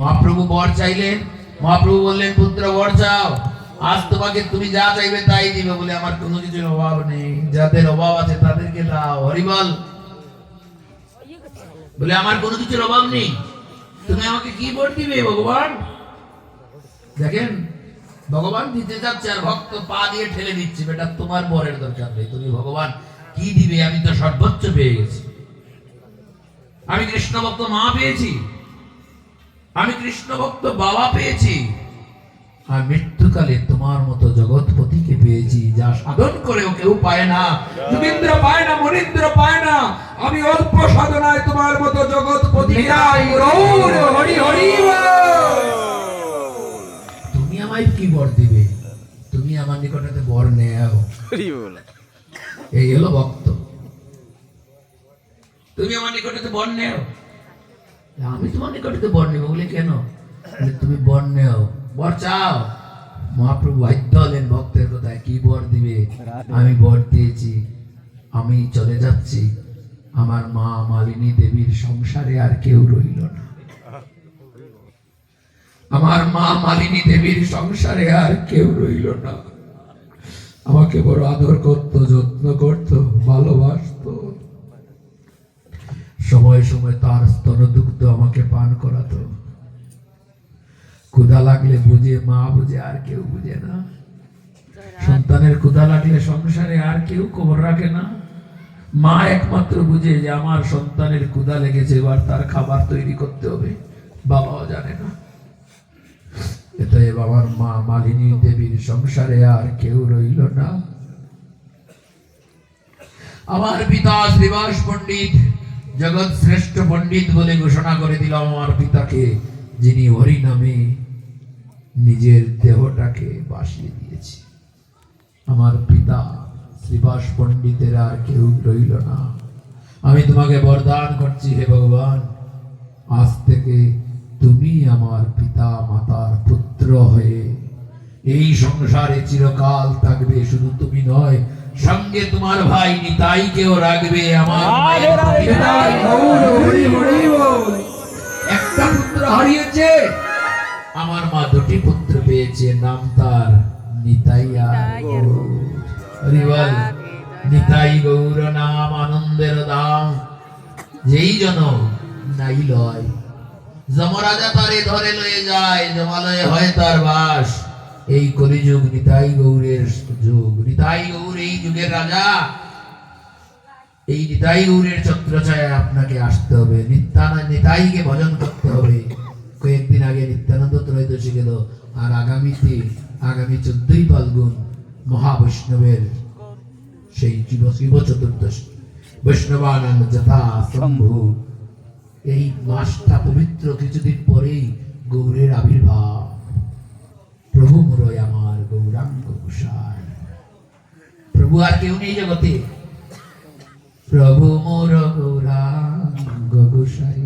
মহাপ্রভু বর চাইলেন, মহাপ্রভু বললেন, পুত্র বর চাও, আজ তোমাকে তুমি যা চাইবে তাই দিবে বলে আমার কোনো কিছুর অভাব নেই। যাদের অভাব আছে তাদেরকে দাও হরিবল বলে। আমার কোনো কিছুর অভাব নেই। তুমি আমাকে কি বর দিবে, ভগবান? দেখেন, ভগবান দিতে যাচ্ছে আর ভক্ত পা দিয়ে ঠেলে দিচ্ছে, বেটা, তোমার বরের দরকার নেই। তুমি, ভগবান, কি দিবে? আমি তো সর্বোচ্চ পেয়ে গেছি। আমি কৃষ্ণ ভক্ত মা পেয়েছি। আমি কৃষ্ণ ভক্ত বাবা পেয়েছি। আর মৃত্যুকালে তোমার মতো জগৎপতিকে পেয়েছি যা সাধন করেও কেউ পায় না। যোগীন্দ্র পায় না মনীন্দ্র পায় না। আমি অল্প সাধনায় তোমার মতো জগৎপতি হরি হরি তুমি আমায় কি বর দিবে? তুমি আমার নিকটে বর নেও। এই হলো ভক্ত। তুমি আমার নিকটে বর নেও। আমি তোমার নিকটে বর নেব বলে কেন? তুমি বর নেও। বর চাও। মহাপ্রভু বাধ্য হলেন ভক্তের কথায়, কি বর দিবে? আমি বর দিয়েছি। আমি চলে যাচ্ছি। আমার মা মালিনী দেবীর সংসারে আর কেউ রইল না। আমার মা মালিনী দেবীর সংসারে আর কেউ রইল না। আমাকে বড় আদর করত, যত্ন করত, ভালোবাসত। সময় সময় তার স্তনদুগ্ধ আমাকে পান করাতো। ক্ষুধা লাগলে বুঝে, মা বুঝে, আর কেউ বুঝে না। সন্তানের ক্ষুধা লাগলে সংসারে আর কেউ খবর রাখে না। মা একমাত্র বুঝে যে আমার সন্তানের ক্ষুধা লেগেছে, এবার তার খাবার তৈরি করতে হবে। বাবাও জানে না। এতএব আমার মা মালিনী দেবীর সংসারে আর কেউ রইল না। আমার পিতা শ্রীবাস পণ্ডিত জগৎ শ্রেষ্ঠ পণ্ডিত বলে ঘোষণা করে দিল আমার পিতাকে, যিনি হরি নামে নিজের দেহটাকে বাসিয়ে দিয়েছে। আমার পিতা শ্রীবাস পণ্ডিতের আর কেউ রইল না। আমি তোমাকে বরদান করছি হে ভগবান। আজ থেকে তুমি আমার পিতা মাতার পুত্র হয়ে এই সংসারে চিরকাল থাকবে। শুধু তুমি নয় সঙ্গে তোমার ভাই নিতাইকেও রাখবে আমার নিতাই গৌর হরি হরি বল। একটা পুত্র হারিয়েছে। আমার মা দুটি পুত্র পেয়েছে নাম তার নিতাই গৌর। নাম আনন্দের দাম। যেই জন নাই লয়। যমরাজা তারে ধরে লয়ে যায় জমালয়ে হয় তার বাস। এই কলিযুগ, নিতাই গৌরের যুগ। নিতাই গৌর এই যুগের রাজা। এই নিতাই গৌরের ছত্রছায়া আপনাকে আসতে হবে। নিত্যানন্দ নিতাইকে ভজন করতে হবে। কয়েকদিন আগে নিত্যানন্দ ত্রয়োদশী গেল। আর আগামীতে, আগামী চোদ্দই ফাল্গুন মহাবৈষ্ণবের সেই জীব শিব চতুর্দশী। বৈষ্ণবানন্দ যথা শম্ভু। এই মাসটা পবিত্র কিছুদিন পরেই গৌরের আবির্ভাব প্রভু মুরয় আমার গোসাই প্রভু আর কেউ নেই জগতে। প্রভু মোর গৌরাঙ্গ গোসাই